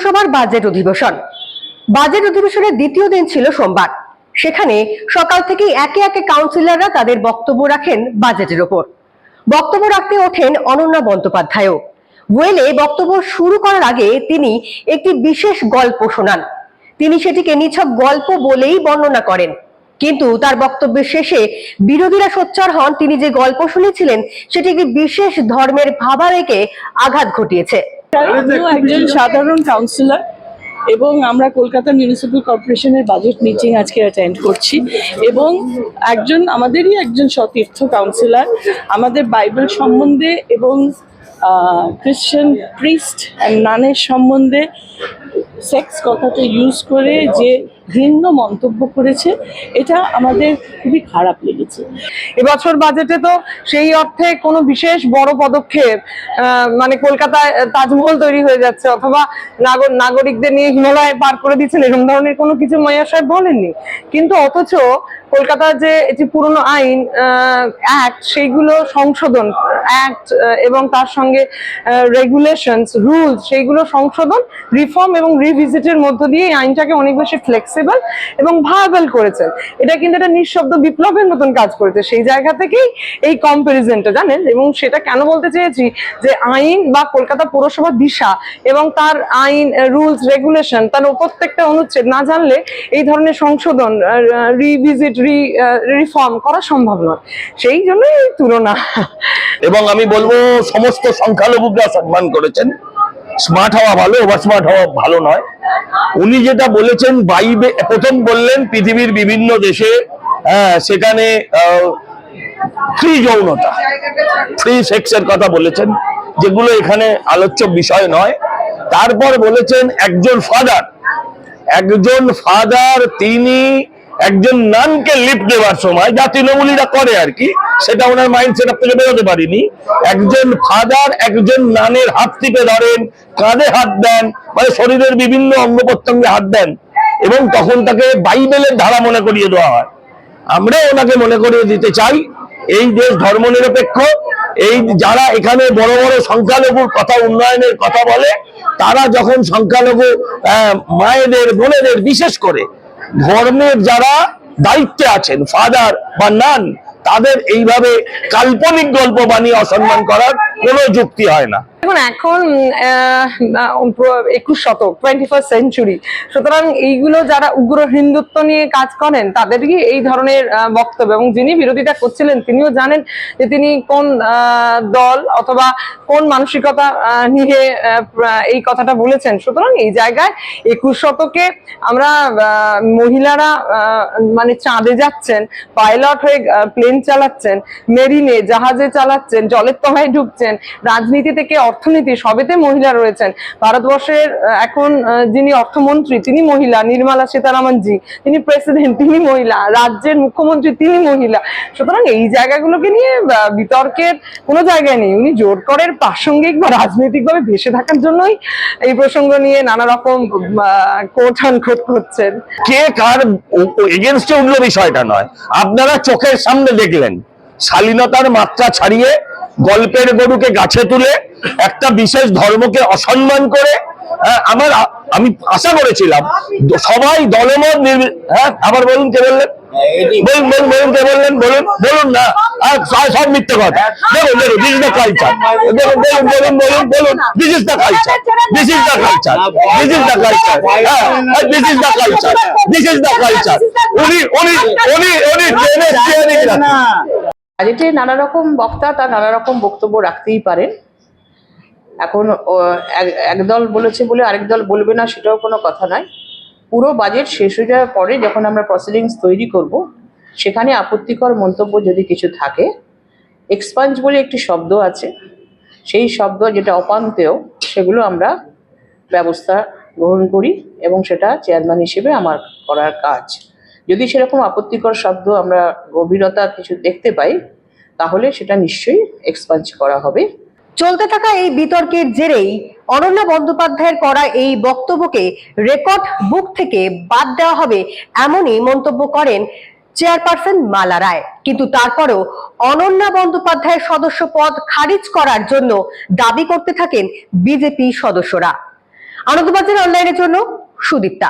পুরসভার বাজেট অধিবেশন। বাজেট অধিবেশনের দ্বিতীয় দিন ছিল সোমবার। সেখানে সকাল থেকেই একে একে কাউন্সিলররা তাদের বক্তব্য রাখেন বাজেটের ওপর। বক্তব্য রাখতে ওঠেন অনন্যা বন্দ্যোপাধ্যায়ও। ওয়েলে বক্তব্য শুরু করার আগে তিনি একটি বিশেষ গল্প শোনান। তিনি সেটিকে নিছক গল্প বলেই বর্ণনা করেন। কিন্তু তার বক্তব্যের শেষে বিরোধীরা সোচ্চার হন, তিনি যে গল্প শুনেছিলেন, সেটি একটি বিশেষ ধর্মের ভাবাবেগে আঘাত ঘটিয়েছে। একজন সাধারণ কাউন্সিলর এবং আমরা কলকাতা মিউনিসিপ্যাল কর্পোরেশনের বাজেট মিটিং আজকে অ্যাটেন্ড করছি এবং একজন, আমাদেরই একজন সতীর্থ কাউন্সিলর আমাদের বাইবেল সম্বন্ধে এবং খ্রিশ্চান প্রিস্ট অ্যান্ড নানের সম্বন্ধে সেক্স কথাটা ইউজ করে যে ঘৃণ্য মন্তব্য করেছে, এটা আমাদের খুবই খারাপ লেগেছে। এবছর বাজেটে তো সেই অর্থে কোনো বিশেষ বড় পদক্ষেপ মানে কলকাতায় তাজমহল তৈরি হয়ে যাচ্ছে, অথবা নাগর, নাগরিকদের নিয়ে হিমালয় পার করে দিচ্ছেন, এরকম ধরনের কোনো কিছু মাইয়া সাহেব বলেননি। কিন্তু অথচ কলকাতার যে এটি পুরনো আইন অ্যাক্ট সেইগুলো সংশোধন অ্যাক্ট এবং তার সঙ্গে রেগুলেশনস রুলস সেইগুলো সংশোধন রিফর্ম এবং রিভিজিটের মধ্য দিয়ে এই আইনটাকে অনেক বেশি ফ্লেক্সিবল এবং ভায়াবল করেছেন। এটা কিন্তু একটা নিঃশব্দ বিপ্লবের মতন কাজ করেছে। সেই জায়গা থেকেই এই কম্পারিজনটা জানেন? এবং সেটা কেন বলতে চেয়েছি? যে আইন বা কলকাতা পৌরসভার দিশা এবং তার আইন রুলস রেগুলেশন তার প্রত্যেকটা অনুচ্ছেদ না জানলে এই ধরনের সংশোধন রিভিজিট রিফর্ম করা সম্ভব নয়। সেই জন্যই এই তুলনা। এবং আমি বলব সমস্ত সংখ্যালঘুরা সম্মান করেছেন। স্মার্ট হওয়া ভালো ওভার স্মার্ট হওয়া ভালো নয়। উনি যেটা বলেছেন বাইবে প্রথম বললেন পৃথিবীর বিভিন্ন দেশে হ্যাঁ, সেখানে ফ্রি যৌনতা। ফ্রি সেক্সের কথা বলেছেন যেগুলো এখানে আলোচ্য বিষয় নয়। তারপর বলেছেন একজন ফাদার একজন ফাদার তিনি একজন নানকে লিপ দেওয়ার সময় যা তৃণমূলীরা করে আর কি, সেটা ওনার মাইন্ড সেট থেকে বেরোতে পারিনি। একজন ফাদার একজন নানের হাত টিপে ধরেন, কাঁধে হাত দেন মানে শরীরের বিভিন্ন অঙ্গ প্রত্যঙ্গে হাত দেন, এবং তখন তাকে বাইবেলের ধারা মনে করিয়ে দেওয়া হয়। আমরা ওনাকে মনে করিয়ে দিতে চাই, এই দেশ ধর্মনিরপেক্ষ এই যারা এখানে বড় বড় সংখ্যালঘুর কথা, উন্নয়নের কথা বলে, তারা যখন সংখ্যালঘু মায়েদের, বোনেদের বিশেষ করে ধর্মের যারা দায়িত্বে আছেন ফাদার বা নান তাদের এইভাবে কাল্পনিক গল্প বানিয়ে অসম্মান করার কোনো যুক্তি হয় না। দেখুন, এখন একুশ শতক টোয়েন্টি ফার্স্ট সেঞ্চুরি সুতরাং এইগুলো যারা উগ্র হিন্দুত্ব নিয়ে কাজ করেন তাদেরকে এই ধরনের বক্তব্য। এবং যিনি বিরোধিতা করছিলেন, তিনিও জানেন যে তিনি কোন দল অথবা কোন মানসিকতা নিয়ে এই কথাটা বলেছেন। সুতরাং এই জায়গায় একুশ শতকে আমরা মহিলারা মানে চাঁদে যাচ্ছেন, পাইলট হয়ে প্লেন চালাচ্ছেন মেরিনে জাহাজে চালাচ্ছেন, জলের তলায় ঢুকছেন রাজনীতি থেকে অর্থনীতি, সবেতে মহিলা রয়েছেন। ভারতবর্ষের এখন যিনি অর্থমন্ত্রী, তিনি মহিলা, নির্মলা সীতারামন জি, তিনি প্রেসিডেন্ট তিনি মহিলা, রাজ্যের মুখ্যমন্ত্রী, তিনি মহিলা। সুতরাং এই জায়গাগুলোকে নিয়ে বিতর্কের কোনো জায়গায় নেই। উনি জোর করের প্রাসঙ্গিক বা রাজনৈতিকভাবে ভেসে থাকার জন্যই এই প্রসঙ্গ নিয়ে নানা রকম আন কোট করছেন। কে কার এগেনস্টে উঠল বিষয়টা নয়। আপনারা চোখের সামনে দেখলেন। শালীনতার মাত্রা ছাড়িয়ে গল্পের গরুকে গাছে তুলে একটা বিশেষ ধর্মকে অসম্মান করে হ্যাঁ, আমার আমি আশা করেছিলাম সবাই দলমত হ্যাঁ আবার বলুন কে বললেন? বলুন বলুন বলুন কে বললেন? বলুন বলুন না আর সব সব মিথ্যে কথা। দেখুন দেখুন দিস ইজ দ্য কালচার দেখুন বলুন বলুন বলুন বলুন this is the culture this is the culture this is the culture হ্যাঁ this is the culture this is the culture উনি উনি উনি উনি ট্রেনে স্টিয়ারিং রাখেন বাজেটে নানা রকম বক্তা তার নানা রকম বক্তব্য রাখতেই পারেন। এখন এক- একদল বলেছে বলে আরেক দল বলবে না, সেটাও কোনো কথা নয়। পুরো বাজেট শেষ হয়ে যাওয়ার পরে যখন আমরা প্রসিডিংস তৈরি করব, সেখানে আপত্তিকর মন্তব্য যদি কিছু থাকে এক্সপাঞ্জ বলে একটি শব্দ আছে। সেই শব্দ যেটা অপান্তেয়, সেগুলো আমরা ব্যবস্থা গ্রহণ করি এবং সেটা চেয়ারম্যান হিসেবে আমার করার কাজ। যদি সেরকম আপত্তিকর শব্দ আমরা গভীরতা কিছু দেখতে পাই, তাহলে সেটা নিশ্চয়ই এক্সপাঞ্জ করা হবে। চলতে থাকা এই বিতর্কের জেরেই অনন্যা বন্দ্যোপাধ্যায়ের করা এই বক্তব্যকে রেকর্ড বুক থেকে বাদ দেওয়া হবে এমনই মন্তব্য করেন চেয়ারপারসন মালা রায়। কিন্তু তারপরেও অনন্যা বন্দ্যোপাধ্যায়ের সদস্য পদ খারিজ করার জন্য দাবি করতে থাকেন বিজেপি সদস্যরা। আনন্দবাজার অনলাইনের জন্য সুদীপ্তা।